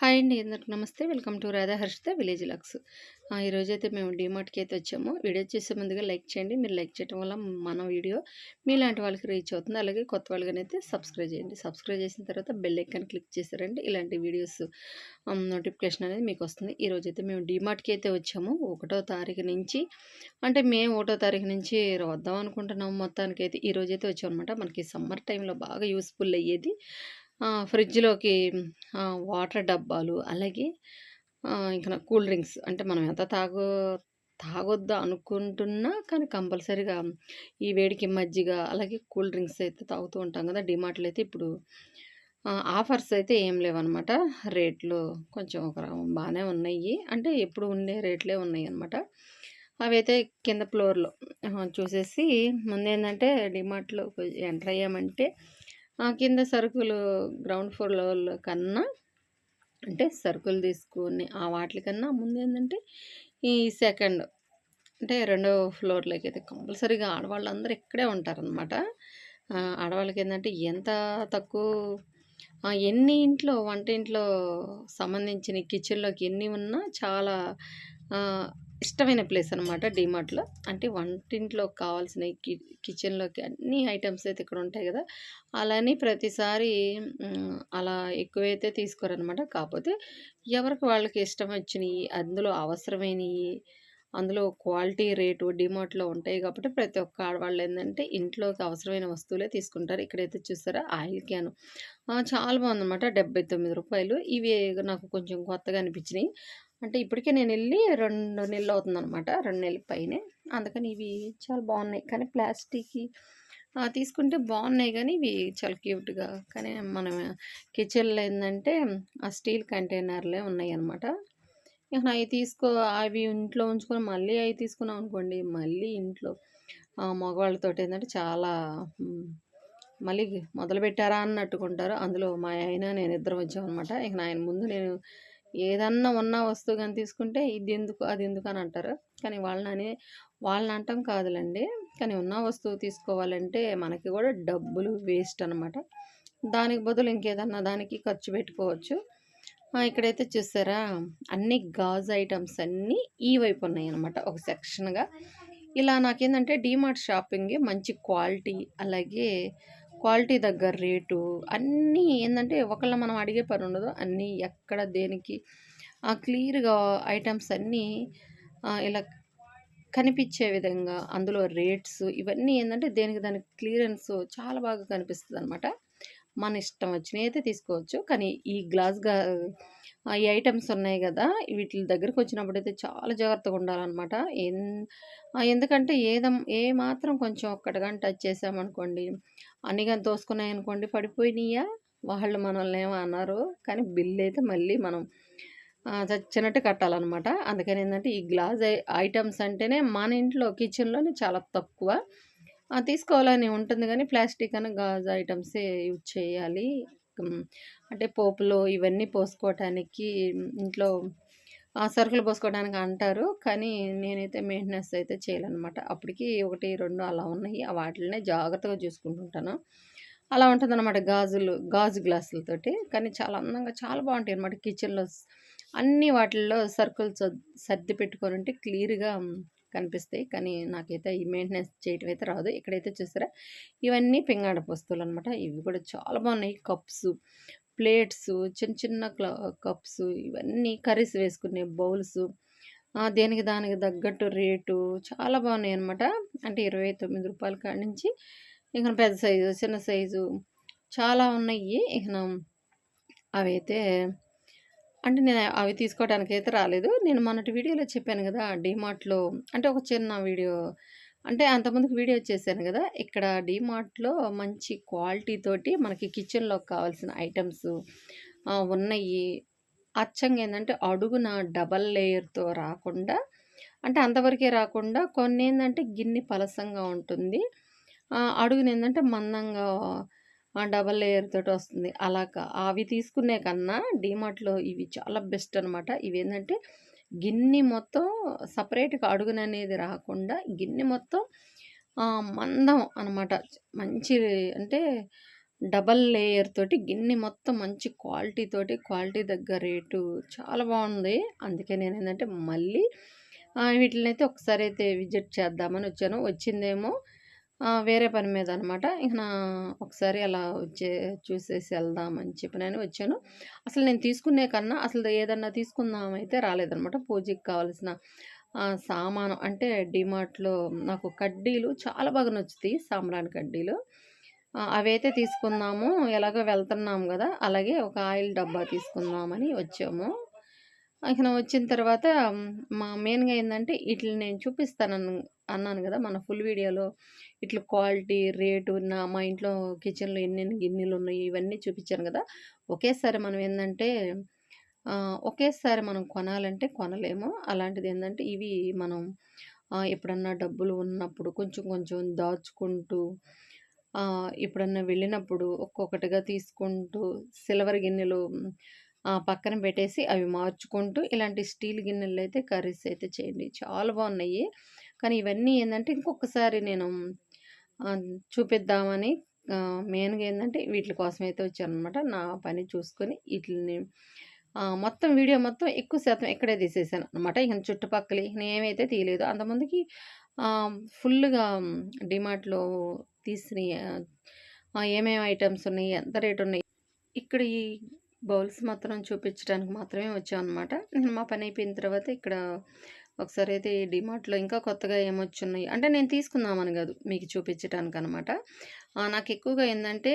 Hi అండి అందరికి నమస్తే. Welcome to Radha Harshita village lux. ఈరోజు అయితే మేము డిమార్ట్కి అయితే వచ్చాము. వీడియో చేసే ముందుగా లైక్ చేయండి. మీరు లైక్ చేయడం వల్ల మన వీడియో మీలాంటి వాళ్ళకి రీచ్ అవుతుంది. అలాగే కొత్త వాళ్ళకనైతే సబ్స్క్రైబ్ చేయండి. సబ్స్క్రైబ్ చేసిన తర్వాత బెల్ ఐకాన్ క్లిక్ చేశారంటే ఇలాంటి వీడియోస్ నోటిఫికేషన్ అనేది మీకు వస్తుంది. ఈరోజైతే అయితే మేము డిమార్ట్కి అయితే వచ్చాము. ఒకటో తారీఖు నుంచి అంటే మేము ఒకటో తారీఖు నుంచి వద్దాం అనుకుంటున్నాము. మొత్తానికి అయితే ఈరోజైతే అయితే వచ్చాం అనమాట మనకి సమ్మర్ టైంలో బాగా యూస్ఫుల్ అయ్యేది. ఫ్రిడ్జ్‌లోకి వాటర్ డబ్బాలు, అలాగే ఇంకా కూల్ డ్రింక్స్ అంటే మనం ఎంత తాగో తాగొద్దు అనుకుంటున్నా కానీ కంపల్సరీగా ఈ వేడికి మజ్జిగ, అలాగే కూల్ డ్రింక్స్ అయితే తాగుతూ ఉంటాం కదా! డిమార్ట్‌లో అయితే ఇప్పుడు ఆఫర్స్ అయితే ఏం లేవన్నమాట రేట్లు కొంచెం ఒక బాగానే ఉన్నాయి. అంటే ఎప్పుడు ఉండే రేట్లే ఉన్నాయి అనమాట అవి అవైతే కింద ఫ్లోర్‌లో చూసేసి ముందేందంటే డిమార్ట్‌లో ఎంటర్ అయ్యామంటే కింద సరుకులు గ్రౌండ్ ఫ్లోర్‌లో కన్నా అంటే సరుకులు తీసుకొని ఆ వాటికన్నా ముందేందంటే ఈ సెకండ్ అంటే రెండో ఫ్లోర్లోకి అయితే కంపల్సరీగా ఆడవాళ్ళందరూ ఇక్కడే ఉంటారనమాట. ఆడవాళ్ళకి ఏంటంటే ఎంత తక్కువ ఎన్ని ఇంట్లో వంట ఇంట్లో సంబంధించిన కిచెన్‌లోకి ఎన్ని ఉన్నా చాలా ఇష్టమైన ప్లేస్ అనమాట డీమార్ట్‌లో. అంటే వంటింట్లో కావాల్సిన కి కిచెన్‌లోకి అన్ని ఐటమ్స్ అయితే ఇక్కడ ఉంటాయి కదా! అలానే ప్రతిసారి అలా ఎక్కువైతే తీసుకోరనమాట. కాకపోతే ఎవరికి వాళ్ళకి ఇష్టం వచ్చినవి అందులో అవసరమైనవి అందులో క్వాలిటీ రేటు డీమార్ట్‌లో ఉంటాయి కాబట్టి ప్రతి ఒక్క ఆడవాళ్ళు ఏంటంటే ఇంట్లోకి అవసరమైన వస్తువులే తీసుకుంటారు. ఇక్కడైతే చూసారా ఆయిల్ క్యాను చాలా బాగుందన్నమాట డెబ్బై తొమ్మిది రూపాయలు ఇవి నాకు కొంచెం కొత్తగా అనిపించినాయి. అంటే ఇప్పటికే నేను వెళ్ళి రెండు నెలలు అవుతుందనమాట. రెండు నెలల పైనే. అందుకని ఇవి చాలా బాగున్నాయి. కానీ ప్లాస్టిక్ తీసుకుంటే బాగున్నాయి కానీ ఇవి చాలా క్యూట్‌గా కానీ మనం కిచెన్‌లో ఏంటంటే ఆ స్టీల్ కంటైనర్‌లే ఉన్నాయన్నమాట. ఇక అవి తీసుకో అవి ఇంట్లో ఉంచుకొని మళ్ళీ అవి తీసుకున్నాం అనుకోండి మళ్ళీ ఇంట్లో మగవాళ్ళతో ఏంటంటే చాలా మళ్ళీ మొదలుపెట్టారా అన్నట్టుకుంటారు. అందులో మా ఆయన నేను ఇద్దరం వచ్చామన్నమాట ఇక ఆయన ముందు నేను ఏదన్నా ఉన్న వస్తువు కానీ తీసుకుంటే ఇది ఎందుకు అది ఎందుకు అని అంటారు. కానీ వాళ్ళని వాళ్ళని అంటాం కాదులండి. కానీ ఉన్న వస్తువు తీసుకోవాలంటే మనకి కూడా డబ్బులు వేస్ట్ అనమాట దానికి బదులు ఇంకేదన్నా దానికి ఖర్చు పెట్టుకోవచ్చు. ఇక్కడైతే చూసారా? అన్ని గాజు ఐటమ్స్ అన్నీ ఈ వైపు ఉన్నాయి అనమాట ఒక సెక్షన్గా. ఇలా నాకేంటంటే డీమార్ట్ షాపింగ్ మంచి క్వాలిటీ అలాగే క్వాలిటీ దగ్గర రేటు అన్నీ ఏంటంటే ఒకళ్ళ మనం అడిగే పని ఉండదు. అన్నీ ఎక్కడ దేనికి క్లియర్గా ఐటమ్స్ అన్నీ ఇలా కనిపించే విధంగా అందులో రేట్స్ ఇవన్నీ ఏంటంటే దేనికి దానికి క్లియరెన్స్ చాలా బాగా కనిపిస్తుంది అనమాట మన ఇష్టం వచ్చినవి అయితే తీసుకోవచ్చు. కానీ ఈ గ్లాస్గా ఈ ఐటమ్స్ ఉన్నాయి కదా వీటి దగ్గరికి వచ్చినప్పుడు అయితే చాలా జాగ్రత్తగా ఉండాలన్నమాట. ఎందుకంటే ఏదం ఏ మాత్రం కొంచెం ఒక్కటిగా టచ్ చేసామనుకోండి అన్ని కానీ తోసుకున్నాయి అనుకోండి పడిపోయినాయా వాళ్ళు మనల్ని ఏమో అన్నారు. కానీ బిల్ అయితే మళ్ళీ మనం చచ్చినట్టు కట్టాలన్నమాట. అందుకని ఏంటంటే ఈ గ్లాస్ ఐటమ్స్ అంటేనే మన ఇంట్లో కిచెన్లోనే చాలా తక్కువ. తీసుకోవాలని ఉంటుంది కానీ ప్లాస్టిక్ అని గాజు ఐటమ్సే యూజ్ చేయాలి. అంటే పోపులో ఇవన్నీ పోసుకోవటానికి ఇంట్లో సరుకులు పోసుకోవడానికి అంటారు. కానీ నేనైతే మెయింటెనెన్స్ అయితే చేయాలన్నమాట అప్పటికి ఒకటి రెండు అలా ఉన్నాయి. వాటినే జాగ్రత్తగా చూసుకుంటుంటాను. అలా ఉంటుందన్నమాట గాజులు గాజు గ్లాసులతోటి కానీ చాలా అందంగా చాలా బాగుంటాయి అనమాట కిచెన్లో. అన్ని వాటిల్లో సరుకులు సర్ది పెట్టుకొని ఉంటే క్లియర్గా కనిపిస్తాయి. కానీ నాకైతే ఈ మెయింటెనెన్స్ చేయటం అయితే రాదు. ఇక్కడైతే చూసారా? ఇవన్నీ పింగాడ వస్తువులు అనమాట ఇవి కూడా చాలా బాగున్నాయి. కప్స్ ప్లేట్స్ చిన్న చిన్న కప్స్ ఇవన్నీ కర్రీస్ వేసుకునే బౌల్స్ దేనికి దానికి తగ్గట్టు రేటు చాలా బాగున్నాయి అనమాట అంటే ఇరవై తొమ్మిది రూపాయల కాడి నుంచి ఇక పెద్ద సైజు చిన్న సైజు చాలా ఉన్నాయి. ఇక అవైతే అంటే నేను అవి తీసుకోవడానికి అయితే రాలేదు. నేను మొన్నటి వీడియోలో చెప్పాను కదా డీమార్ట్లో అంటే ఒక చిన్న వీడియో అంటే అంతమందికి వీడియో చేశాను కదా ఇక్కడ డీమార్ట్లో మంచి క్వాలిటీ తోటి మనకి కిచెన్లో కావాల్సిన ఐటమ్స్ ఉన్నాయి. అచ్చంగా ఏంటంటే అడుగున డబల్ లేయర్తో రాకుండా అంటే అంతవరకే రాకుండా కొన్ని ఏంటంటే గిన్నె పలసంగా ఉంటుంది. అడుగున ఏంటంటే మందంగా డబల్ లేయర్ తోటి వస్తుంది. అలా అవి తీసుకునే కన్నా డీమార్ట్లో ఇవి చాలా బెస్ట్ అనమాట ఇవి ఏంటంటే గిన్నె మొత్తం సపరేట్గా అడుగుననేది రాకుండా గిన్నె మొత్తం మందం అనమాట. మంచి అంటే డబల్ లేయర్ తోటి గిన్నె మొత్తం మంచి క్వాలిటీ తోటి క్వాలిటీ దగ్గర రేటు చాలా బాగుంది. అందుకే నేను ఏంటంటే మళ్ళీ వీటిని అయితే ఒకసారి అయితే విజిట్ చేద్దామని వచ్చాను. వచ్చిందేమో వేరే పని మీద అనమాట ఇక నా ఒకసారి అలా వచ్చే చూసేసి వెళ్దామని చెప్పి నేను వచ్చాను. అసలు నేను తీసుకునే కన్నా అసలు ఏదన్నా తీసుకుందామైతే రాలేదనమాట పూజకి కావాల్సిన సామాను అంటే డిమార్ట్లో నాకు కడ్డీలు చాలా బాగా నచ్చుతాయి సాంబ్రాన్ కడ్డీలు. అవైతే తీసుకుందాము. ఎలాగో వెళ్తున్నాము కదా అలాగే ఒక ఆయిల్ డబ్బా తీసుకుందామని వచ్చాము. ఇక వచ్చిన తర్వాత మా మెయిన్గా ఏంటంటే వీటిని నేను చూపిస్తాను అన్నాను కదా మన ఫుల్ వీడియోలో ఇట్లా క్వాలిటీ రేటు నా మా ఇంట్లో కిచెన్లో ఎన్నెన్ని గిన్నెలు ఉన్నాయి ఇవన్నీ చూపించాను కదా. ఒకేసారి మనం ఏంటంటే ఒకేసారి మనం కొనాలంటే కొనలేము. అలాంటిది ఏంటంటే ఇవి మనం ఎప్పుడన్నా డబ్బులు ఉన్నప్పుడు కొంచెం కొంచెం దాచుకుంటూ ఎప్పుడన్నా వెళ్ళినప్పుడు ఒక్కొక్కటిగా తీసుకుంటూ సిల్వర్ గిన్నెలు పక్కన పెట్టేసి అవి మార్చుకుంటూ ఇలాంటి స్టీల్ గిన్నెలు అయితే కర్రీస్ అయితే చేయండి. చాలా బాగున్నాయి. కానీ ఇవన్నీ ఏంటంటే ఇంకొకసారి నేను చూపిద్దామని మెయిన్గా ఏంటంటే వీటి కోసం అయితే వచ్చానమాట నా పని చూసుకొని వీటిని మొత్తం వీడియో మొత్తం ఎక్కువ శాతం ఇక్కడే తీసేసాను అనమాట ఇక చుట్టుపక్కల ఏమైతే తీయలేదు. అంతమందికి ఫుల్గా డిమార్ట్లో తీసిన ఏమేమి ఐటమ్స్ ఉన్నాయి ఎంత రేట్ ఉన్నాయి. ఇక్కడ ఈ బౌల్స్ మాత్రం చూపించడానికి మాత్రమే వచ్చాం అనమాట నేను మా పని అయిపోయిన తర్వాత ఇక్కడ ఒకసారి అయితే ఈ డిమార్ట్లో ఇంకా కొత్తగా ఏమొచ్చున్నాయి? అంటే నేను తీసుకుందామని కాదు మీకు చూపించడానికి అనమాట నాకు ఎక్కువగా ఏంటంటే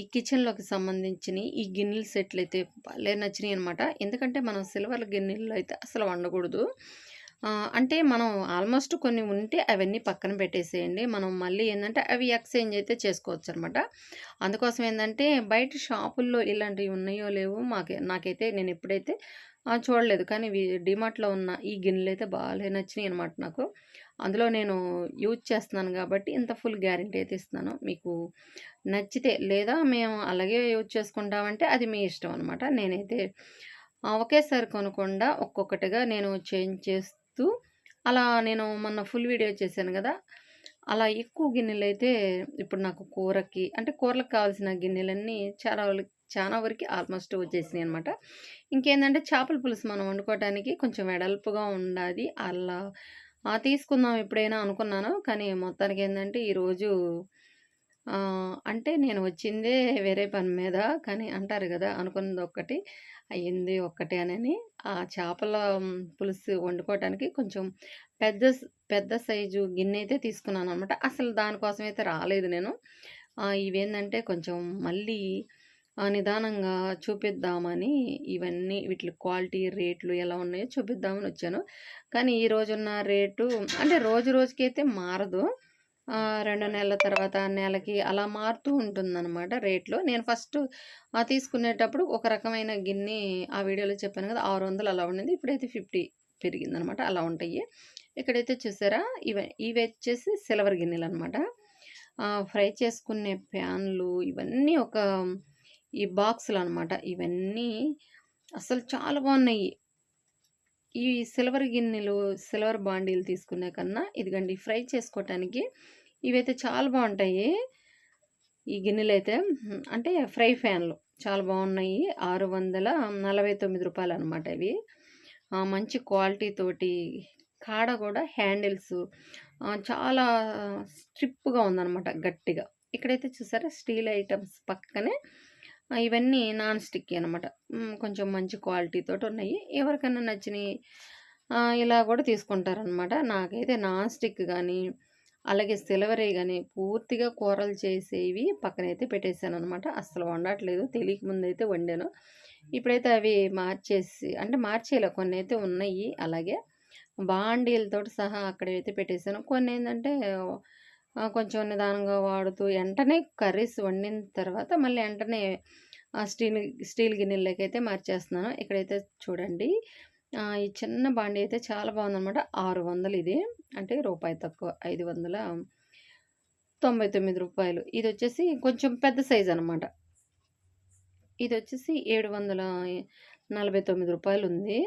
ఈ కిచెన్లోకి సంబంధించిన ఈ గిన్నెల సెట్లు అయితే భలే నచ్చినాయి అనమాట ఎందుకంటే మనం సిల్వర్ గిన్నెల్లో అయితే అసలు వండకూడదు. అంటే మనం ఆల్మోస్ట్ కొన్ని ఉంటే అవన్నీ పక్కన పెట్టేసేయండి. మనం మళ్ళీ ఏంటంటే అవి ఎక్స్చేంజ్ అయితే చేసుకోవచ్చు అనమాట అందుకోసం ఏంటంటే బయట షాపుల్లో ఇలాంటివి ఉన్నాయో లేవో మాకే నాకైతే నేను ఎప్పుడైతే చూడలేదు. కానీ డిమార్ట్లో ఉన్న ఈ గిన్నెలు అయితే బాగాలే నచ్చినాయి అనమాట నాకు. అందులో నేను యూజ్ చేస్తున్నాను కాబట్టి ఇంత ఫుల్ గ్యారంటీ అయితే ఇస్తున్నాను. మీకు నచ్చితే లేదా మేము అలాగే యూజ్ చేసుకుంటామంటే అది మీ ఇష్టం అనమాట నేనైతే ఒకేసారి కొనకుండా ఒక్కొక్కటిగా నేను చేంజ్ చేస్తూ అలా నేను మొన్న ఫుల్ వీడియో చేశాను కదా! అలా ఎక్కువ గిన్నెలు అయితే ఇప్పుడు నాకు కూరకి అంటే కూరలకు కావాల్సిన గిన్నెలన్నీ చాలా చాలా వరకు ఆల్మోస్ట్ వచ్చేసినాయి అనమాట ఇంకేంటంటే చేపల పులుసు మనం వండుకోవడానికి కొంచెం వెడల్పుగా ఉండాలి. అలా ఆ, తీసుకుందాం ఎప్పుడైనా అనుకున్నాను. కానీ మొత్తానికి ఏంటంటే ఈరోజు అంటే నేను వచ్చిందే వేరే పని మీద. కానీ అంటారు కదా అనుకున్నది ఒక్కటి అయ్యింది ఒక్కటి అని ఆ చేపల పులుసు వండుకోవటానికి కొంచెం పెద్ద పెద్ద సైజు గిన్నె అయితే తీసుకున్నాను అనమాట అసలు దానికోసం అయితే రాలేదు నేను. ఇవేంటంటే కొంచెం మళ్ళీ నిదానంగా చూపిద్దామని ఇవన్నీ వీటి క్వాలిటీ రేట్లు ఎలా ఉన్నాయో చూపిద్దామని వచ్చాను. కానీ ఈ రోజున్న రేటు అంటే రోజు రోజుకైతే మారదు. రెండు నెలల తర్వాత నెలకి అలా మారుతూ ఉంటుందన్నమాట రేట్లు. నేను ఫస్ట్ ఆ, తీసుకునేటప్పుడు ఒక రకమైన గిన్నె ఆ వీడియోలో చెప్పాను కదా ఆరు వందలు అలా ఉండింది. ఇప్పుడైతే ఫిఫ్టీ పెరిగిందనమాట అలా ఉంటాయి. ఇక్కడైతే చూసారా? ఇవి ఇవి వచ్చేసి సిల్వర్ గిన్నెలు అనమాట ఫ్రై చేసుకునే ప్యాన్లు ఇవన్నీ ఒక ఈ బాక్సులు అనమాట ఇవన్నీ అసలు చాలా బాగున్నాయి. ఈ సిల్వర్ గిన్నెలు సిల్వర్ బాండీలు తీసుకునే కన్నా ఇదిగండి ఫ్రై చేసుకోవటానికి ఇవైతే చాలా బాగుంటాయి. ఈ గిన్నెలు అయితే అంటే ఫ్రై ఫ్యాన్లు చాలా బాగున్నాయి. ఆరు వందల నలభై తొమ్మిది రూపాయలు అనమాట ఇవి మంచి క్వాలిటీ తోటి కాడ కూడా హ్యాండిల్స్ చాలా స్ట్రిప్గా ఉందన్నమాట గట్టిగా. ఇక్కడైతే చూసారా స్టీల్ ఐటమ్స్ పక్కనే ఇవన్నీ నాన్ స్టిక్ అనమాట. కొంచెం మంచి క్వాలిటీతో ఉన్నాయి. ఎవరికైనా నచ్చినాయి ఇలా కూడా తీసుకుంటారనమాట. నాకైతే నాన్ స్టిక్ కానీ అలాగే సిల్వరే కానీ పూర్తిగా కూరలు చేసేవి పక్కనైతే పెట్టేశాను అనమాట అస్సలు వండట్లేదు. తెలియక ముందు అయితే వండాను. ఇప్పుడైతే అవి మార్చేసి అంటే మార్చేలా కొన్ని అయితే ఉన్నాయి. అలాగే బాండీలతో సహా అక్కడైతే పెట్టేశాను. కొన్ని ఏంటంటే కొంచెం నిదానంగా వాడుతూ వెంటనే కర్రీస్ వండిన తర్వాత మళ్ళీ వెంటనే ఆ స్టీల్ స్టీల్ గిన్నెలకి అయితే మార్చేస్తున్నాను. ఇక్కడైతే చూడండి. ఈ చిన్న బాండీ అయితే చాలా బాగుందన్నమాట. ఆరు వందలు ఇది. అంటే రూపాయి తక్కువ. ఐదు వందల తొంభై తొమ్మిది రూపాయలు. ఇది వచ్చేసి కొంచెం పెద్ద సైజ్ అనమాట ఇది వచ్చేసి ఏడు వందల నలభై తొమ్మిది రూపాయలు ఉంది.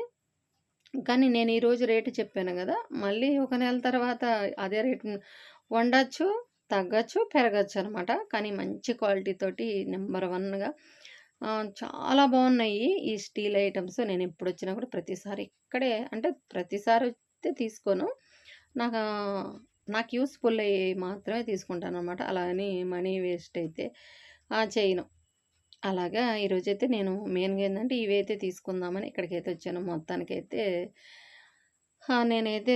కానీ నేను ఈరోజు రేటు చెప్పాను కదా. మళ్ళీ ఒక నెల తర్వాత అదే రేటు వండొచ్చు తగ్గచ్చు, పెరగచ్చు అనమాట. కానీ మంచి క్వాలిటీ తోటి నెంబర్ వన్‌గా చాలా బాగున్నాయి ఈ స్టీల్ ఐటమ్స్ నేను ఎప్పుడు వచ్చినా కూడా ప్రతిసారి ఇక్కడే అంటే ప్రతిసారి వస్తే తీసుకోను. నాకు నాకు యూస్ఫుల్ అయ్యి మాత్రమే తీసుకుంటాననమాట. అలా అని మనీ వేస్ట్ అయితే చేయను. అలాగా ఈరోజైతే నేను మెయిన్‌గా ఏంటంటే ఇవైతే తీసుకుందామని ఇక్కడికైతే వచ్చాను. మొత్తానికైతే నేనైతే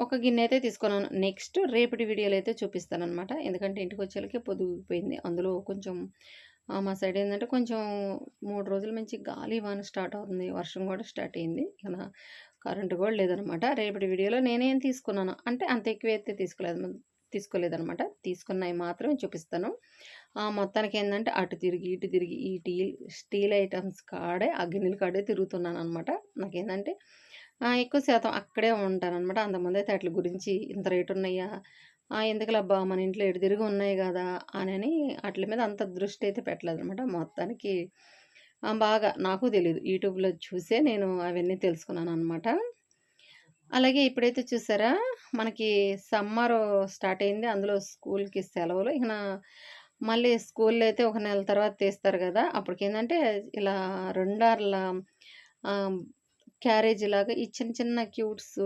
ఒక గిన్నె అయితే తీసుకున్నాను. నెక్స్ట్ రేపటి వీడియోలో అయితే చూపిస్తాననమాట. ఎందుకంటే ఇంటికొచ్చేలకే పొద్దుగూకిపోయింది. అందులో కొంచెం మా సైడ్ ఏంటంటే కొంచెం మూడు రోజుల నుంచి గాలి, వాన స్టార్ట్ అవుతుంది. వర్షం కూడా స్టార్ట్ అయింది. ఇక కరెంటు కూడా లేదనమాట. రేపటి వీడియోలో నేనేం తీసుకున్నాను అంటే అంత ఎక్కువ అయితే తీసుకోలేదు తీసుకోలేదనమాట. తీసుకున్నవి మాత్రమే చూపిస్తాను. మొత్తానికి ఏంటంటే అటు తిరిగి, ఇటు తిరిగి ఈ టీల్ స్టీల్ ఐటమ్స్ కాడే ఆ గిన్నెల కాడే తిరుగుతున్నాను అనమాట నాకేంటంటే ఎక్కువ శాతం అక్కడే ఉంటాననమాట. అంతకుముందయితే వాటి గురించి ఇంత రేటు ఉన్నాయా ఎందుకులబ్బా మన ఇంట్లో ఎటు తిరిగి ఉన్నాయి కదా? అని వాటి మీద అంత దృష్టి అయితే పెట్టలేదు అనమాట మొత్తానికి బాగా నాకు తెలియదు యూట్యూబ్‌లో చూసే నేను అవన్నీ తెలుసుకున్నాను అనమాట అలాగే ఇప్పుడైతే చూసారా? మనకి సమ్మర్ స్టార్ట్ అయింది. అందులో స్కూల్‌కి సెలవులు. ఇక మళ్ళీ స్కూల్‌లో అయితే ఒక నెల తర్వాత తీస్తారు కదా? అప్పటికేందంటే ఇలా రెండార్ల క్యారేజ్ లాగా ఈ చిన్న చిన్న క్యూట్స్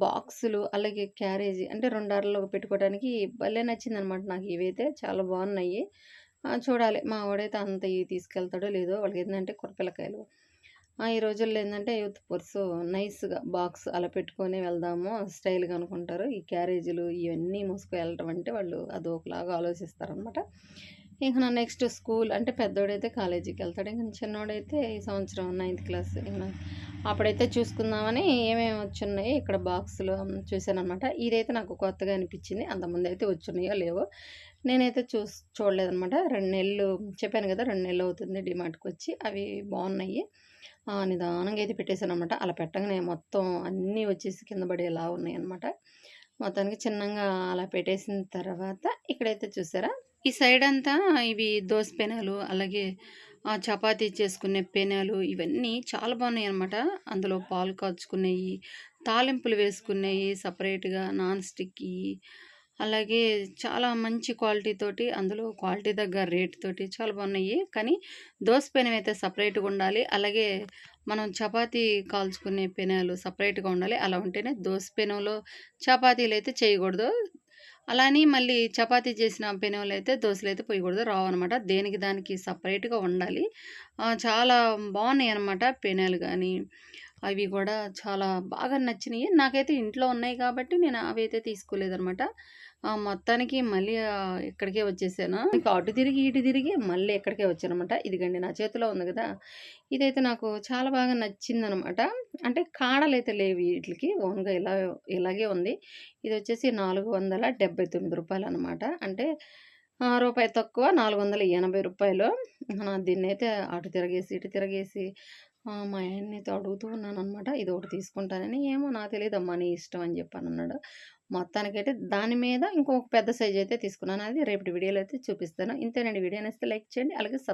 బాక్సులు అలాగే క్యారేజీ అంటే రెండు అరలో పెట్టుకోవడానికి భలే నచ్చింది అనమాట నాకు ఇవైతే చాలా బాగున్నాయి చూడాలి మా వాడైతే అంత ఇవి తీసుకెళ్తాడో లేదో వాళ్ళకి ఏంటంటే కురపిల్లకాయలు. ఆ! ఈ రోజుల్లో ఏంటంటే యూత్ పర్సు నైస్‌గా బాక్స్ అలా పెట్టుకొని వెళ్దాము స్టైల్‌గా అనుకుంటారు. ఈ క్యారేజీలు ఇవన్నీ మూసుకు వెళ్ళటం అంటే వాళ్ళు అదొకలాగా ఆలోచిస్తారనమాట. ఇంక నా నెక్స్ట్ స్కూల్ అంటే పెద్దోడైతే కాలేజీకెళ్తాడు. ఇంక చిన్నోడైతే ఈ సంవత్సరం నైన్త్ క్లాస్. అప్పుడైతే చూసుకుందామని ఏమేమి వచ్చున్నాయి ఇక్కడ బాక్స్‌లో చూశానమాట ఇదైతే నాకు కొత్తగా అనిపించింది అంతమంది అయితే వచ్చున్నాయో లేవో నేనైతే చూస్ చూడలేదనమాట. రెండు నెలలు చెప్పాను కదా రెండు నెలలు అవుతుంది డిమార్ట్కి వచ్చి అవి బాగున్నాయి నిదానంగా అయితే పెట్టేసాననమాట. అలా పెట్టగానే మొత్తం అన్నీ వచ్చేసి కింద పడేలా ఉన్నాయనమాట. మొత్తానికి చిన్నగా అలా పెట్టేసిన తర్వాత ఇక్కడైతే చూసారా ఈ సైడ్ అంతా ఇవి దోస పెనాలు అలాగే చపాతీ చేసుకునే పెనాలు ఇవన్నీ చాలా బాగున్నాయి అనమాట అందులో పాలు కాచుకునేవి తాలింపులు వేసుకునేవి సపరేట్గా నాన్ స్టిక్ అలాగే చాలా మంచి క్వాలిటీ తోటి అందులో క్వాలిటీ దగ్గర రేట్ తోటి చాలా బాగున్నాయి కానీ దోస పెనం అయితే సపరేట్గా ఉండాలి. అలాగే మనం చపాతీ కాల్చుకునే పెనాలు సపరేట్గా ఉండాలి. అలా ఉంటేనే దోస పెనంలో అయితే చేయకూడదు. అలా అని మళ్ళీ చపాతీ చేసిన పెనోలు అయితే దోశలు అయితే పోయకూడదు రావు అనమాట దేనికి దానికి సపరేట్గా ఉండాలి. చాలా బాగున్నాయి అనమాట పెనాలు కానీ అవి కూడా చాలా బాగా నచ్చినాయి నాకైతే ఇంట్లో ఉన్నాయి కాబట్టి నేను అవి అయితే తీసుకోలేదు తీసుకోలేదనమాట. ఆ మొత్తానికి మళ్ళీ ఇక్కడికే వచ్చేసాను. మీకు అటు తిరిగి, ఇటు తిరిగి మళ్ళీ ఇక్కడికే వచ్చాననమాట. ఇదిగండి నా చేతిలో ఉంది కదా ఇదైతే నాకు చాలా బాగా నచ్చిందనమాట. అంటే కాడలు అయితే లేవు వీటికి ఓన్‌గా ఇలా ఇలాగే ఉంది. ఇది వచ్చేసి నాలుగు వందల డెబ్బై తొమ్మిది రూపాయలు అనమాట. అంటే రూపాయి తక్కువ రూ. 480. ఆహ్, దీన్నైతే అటు తిరగేసి, ఇటు తిరగేసి మా ఆయన్నయితే అడుగుతూ ఉన్నానన్నమాట ఇది ఒకటి తీసుకుంటానని. ఏమో నాకు తెలీదమ్మా నీ ఇష్టం అని చెప్పాను అన్నాడు మొత్తానికైతే దాని మీద ఇంకొక పెద్ద సైజ్ అయితే తీసుకున్నాను. అది రేపటి వీడియోలో అయితే చూపిస్తాను. ఇంతేనండి. వీడియో నచ్చితే లైక్ చేయండి. అలాగే సబ్స్క్రైబ్